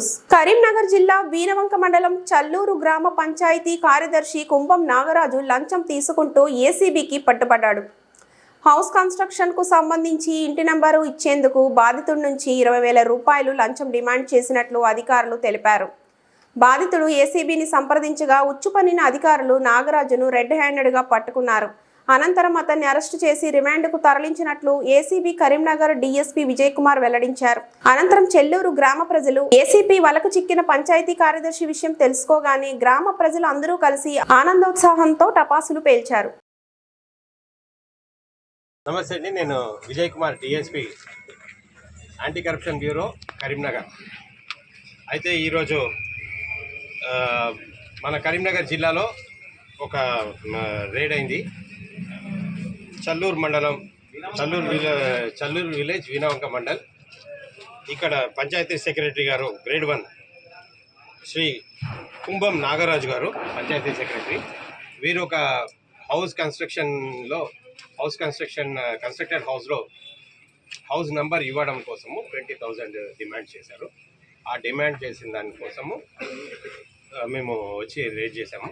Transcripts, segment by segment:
News. Karimnagar జిల్లా వీరవంక మండలం చల్లూరు గ్రామ పంచాయతీ కార్యదర్శి కుంభం నాగరాజు లంచం తీసుకుంటూ ఏసీబీకి పట్టుబడ్డాడు. హౌస్ కన్స్ట్రక్షన్కు సంబంధించి ఇంటి నంబరు ఇచ్చేందుకు బాధితుడి నుంచి ఇరవై వేల రూపాయలు లంచం డిమాండ్ చేసినట్లు అధికారులు తెలిపారు. బాధితుడు ఏసీబీని సంప్రదించగా ఉచ్చుపన్నిన అధికారులు నాగరాజును రెడ్ హ్యాండెడ్గా పట్టుకున్నారు. అనంతరం అతన్ని అరెస్టు చేసి రిమాండ్కు తరలించినట్లు ఏసీబీ కరీంనగర్ డీఎస్పీ విజయ్ కుమార్ వెల్లడించారు. అనంతరం చెల్లూరు గ్రామ ప్రజలు ఏసీపీ వలకు చిక్కిన పంచాయతీ కార్యదర్శి విషయం తెలుసుకోగానే గ్రామ ప్రజలు అందరూ కలిసి ఆనందోత్సాహంతో టపాసులు పేల్చారు. నమస్తే అండి నేను Vijay Kumar DSP anti corruption bureau Karimnagar. అయితే ఈరోజు మన కరీంనగర్ జిల్లాలో ఒక రేడ్ అయింది. చల్లూరు మండలం చల్లూరు విలే చల్లూరు విలేజ్ వీణవంక మండల్. ఇక్కడ పంచాయతీ సెక్రటరీ గారు గ్రేడ్ వన్ శ్రీ కుంభం నాగరాజు గారు పంచాయతీ సెక్రటరీ. వీరు ఒక హౌస్ కన్స్ట్రక్షన్లో హౌస్ కన్స్ట్రక్షన్ కన్స్ట్రక్టెడ్ హౌస్లో హౌస్ నంబర్ ఇవ్వడం కోసము ట్వంటీ థౌజండ్ డిమాండ్ చేశారు. ఆ డిమాండ్ చేసిన దానికోసము మేము వచ్చి రేట్ చేసాము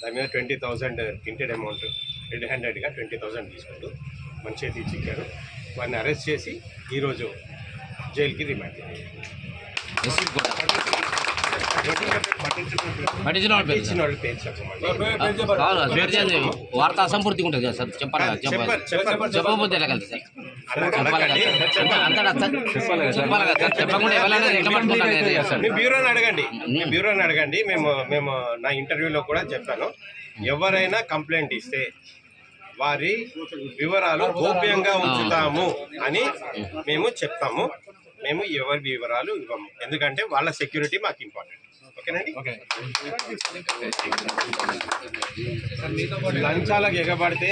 దాని మీద twenty thousand printed amount red హ్యాండెడ్గా ట్వంటీ థౌజండ్ తీసుకుంటూ మన చేతి ఇచ్చారు వారిని అరెస్ట్ చేసి ఈరోజు జైలుకి రిమాండ్ వార్త అసంపూర్తిగా ఉంటుంది కదా సార్? చెప్పాలి చెప్పకపోతే ఎలా కదా. సార్. బ్యూరోని అడగండి. బ్యూరోని అడగండి. మేము మేము నా ఇంటర్వ్యూలో కూడా చెప్పాను. ఎవరైనా కంప్లైంట్ ఇస్తే వారి వివరాలు గోప్యంగా ఉంచుతాము అని మేము చెప్తాము. మేము ఎవరి వివరాలు ఇవ్వము. ఎందుకంటే వాళ్ళ సెక్యూరిటీ మాకు ఇంపార్టెంట్. ఓకేనండి? లంచాలకు ఎగబడితే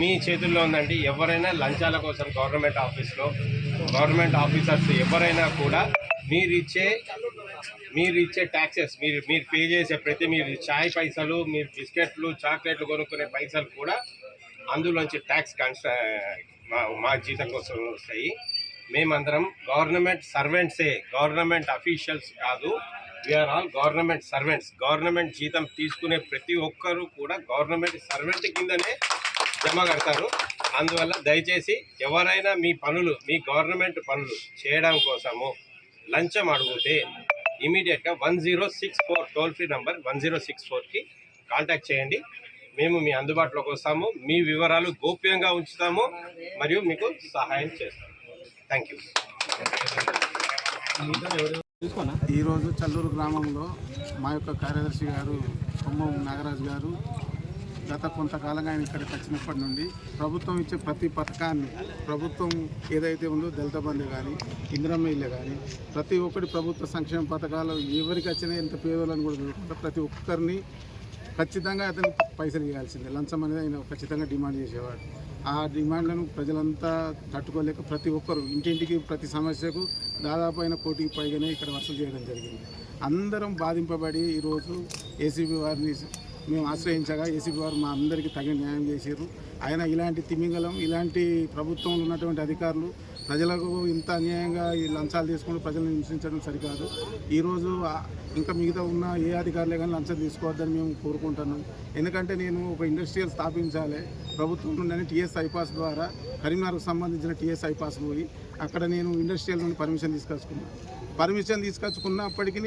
మీ చేతుల్లో ఉందండి ఎవరైనా లంచాల కోసం గవర్నమెంట్ ఆఫీస్లో గవర్నమెంట్ ఆఫీసర్స్ ఎవరైనా కూడా మీరు ఇచ్చే మీరు ఇచ్చే ట్యాక్సెస్ మీరు మీరు పే చేసే ప్రతి మీరు చాయ్ పైసలు మీరు బిస్కెట్లు చాక్లెట్లు కొనుక్కునే పైసలు కూడా అందులోంచి ట్యాక్స్ కన్స్ట మా మా జీతం కోసం వస్తాయి. మేమందరం గవర్నమెంట్ సర్వెంట్సే గవర్నమెంట్ అఫీషియల్స్ కాదు we are all government servants. Government జీతం తీసుకునే ప్రతి ఒక్కరూ కూడా గవర్నమెంట్ సర్వెంట్ కిందనే జమ కడతారు. అందువల్ల దయచేసి ఎవరైనా మీ పనులు మీ గవర్నమెంట్ పనులు చేయడం కోసము లంచం అడిగితే ఇమీడియట్గా one zero six four toll free number one zero six ఫోర్కి కాంటాక్ట్ చేయండి. మేము మీ అందుబాటులోకి వస్తాము. మీ వివరాలు గోప్యంగా ఉంచుతాము మరియు మీకు సహాయం చేస్తాము. Thank you. ఈరోజు చల్లూరు గ్రామంలో మా యొక్క కార్యదర్శి గారు కొమ్మం నాగరాజు గారు గత కొంతకాలంగా ఆయన ఇక్కడికి వచ్చినప్పటి నుండి ప్రభుత్వం ఇచ్చే ప్రతి పథకాన్ని ప్రభుత్వం ఏదైతే ఉందో దళిత బంధు కానీ ఇంద్రమ్మ ఇల్లు కానీ ప్రతి ఒక్కటి ప్రభుత్వ సంక్షేమ పథకాలు ఎవరికి వచ్చినా ఎంత పేదలను కూడా చూడకుండా ప్రతి ఒక్కరిని ఖచ్చితంగా అతను పైసలు ఇవ్వాల్సిందే. లంచం అనేది ఆయన ఖచ్చితంగా డిమాండ్ చేసేవాడు. ఆ డిమాండ్లను ప్రజలంతా తట్టుకోలేక ప్రతి ఒక్కరు ఇంటింటికి ప్రతి సమస్యకు దాదాపు అయిన కోటికి పైగానే ఇక్కడ వసూలు చేయడం జరిగింది. అందరం బాధింపబడి ఈరోజు ఏసీబీ వారిని మేము ఆశ్రయించగా ఏసీపీ వారు మా అందరికీ తగిన న్యాయం చేశారు ఆయన ఇలాంటి తిమింగలం ఇలాంటి ప్రభుత్వంలో ఉన్నటువంటి అధికారులు ప్రజలకు ఇంత అన్యాయంగా ఈ లంచాలు తీసుకుని ప్రజలను హింసించడం సరికాదు. ఈరోజు ఇంకా మిగతా ఉన్న ఏ అధికారులే కానీ లంచం తీసుకోవద్దని మేము కోరుకుంటున్నాం. ఎందుకంటే నేను ఒక ఇండస్ట్రియల్ స్థాపించాలి. ప్రభుత్వం నుండి టీఎస్ ఐపాస్ ద్వారా కరీంనగర్కు సంబంధించిన టీఎస్ ఐపాస్ పోయి అక్కడ నేను ఇండస్ట్రియల్ నుండి పర్మిషన్ తీసుకొచ్చుకున్నాను. పర్మిషన్ తీసుకొచ్చుకున్నప్పటికీ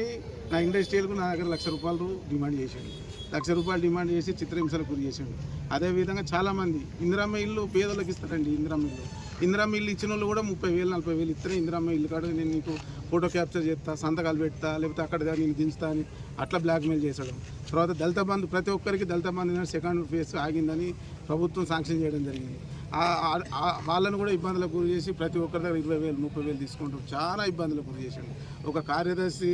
నా ఇండస్ట్రియల్కు నా దగ్గర లక్ష రూపాయలు డిమాండ్ చేశాడు. లక్ష రూపాయలు డిమాండ్ చేసి చిత్రహింసలకు గురి చేశాడు. అదేవిధంగా చాలామంది ఇందిరమ్మ ఇల్లు పేదలకు ఇస్తారండి ఇందిరమ్మ ఇల్లు ఇందిరమ్మ ఇల్లు ఇచ్చిన వాళ్ళు కూడా ముప్పై వేలు నలభై వేలు ఇస్తే ఇందిరమ్మ ఇల్లు కాడ నేను నీకు ఫోటో క్యాప్చర్ చేస్తా సంతకాలు పెడతా లేకపోతే అక్కడ నేను దించుతా అని అట్లా బ్లాక్మెయిల్ చేశాడు. తర్వాత దళిత బంధు ప్రతి ఒక్కరికి దళిత బంధు సెకండ్ ఫేజ్ ఆగిందని ప్రభుత్వం శాంక్షన్ చేయడం జరిగింది. వాళ్ళను కూడా ఇబ్బందులకు గురి చేసి ప్రతి ఒక్కరి దగ్గర ఇరవై వేలు ముప్పై వేలు తీసుకుంటారు చాలా ఇబ్బందులకు గురి చేసిండు. ఒక కార్యదర్శి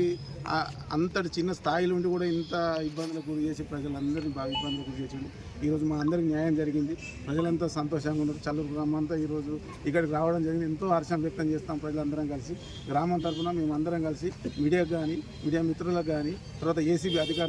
అంతటి చిన్న స్థాయిలో ఉండి కూడా ఇంత ఇబ్బందులకు గురి చేసి ప్రజలందరినీ బాగా ఇబ్బందులకు గురి చేసిండు. ఈరోజు మా అందరికి న్యాయం జరిగింది. ప్రజలంతా సంతోషంగా ఉన్నారు. చల్లూరు గ్రామం అంతా ఈరోజు ఇక్కడికి రావడం జరిగింది. ఎంతో హర్షం వ్యక్తం చేస్తాం ప్రజలందరం కలిసి. గ్రామం తరఫున మేము అందరం కలిసి మీడియాకు కానీ మీడియా మిత్రులకు కానీ తర్వాత ఏసీబీ అధికారులు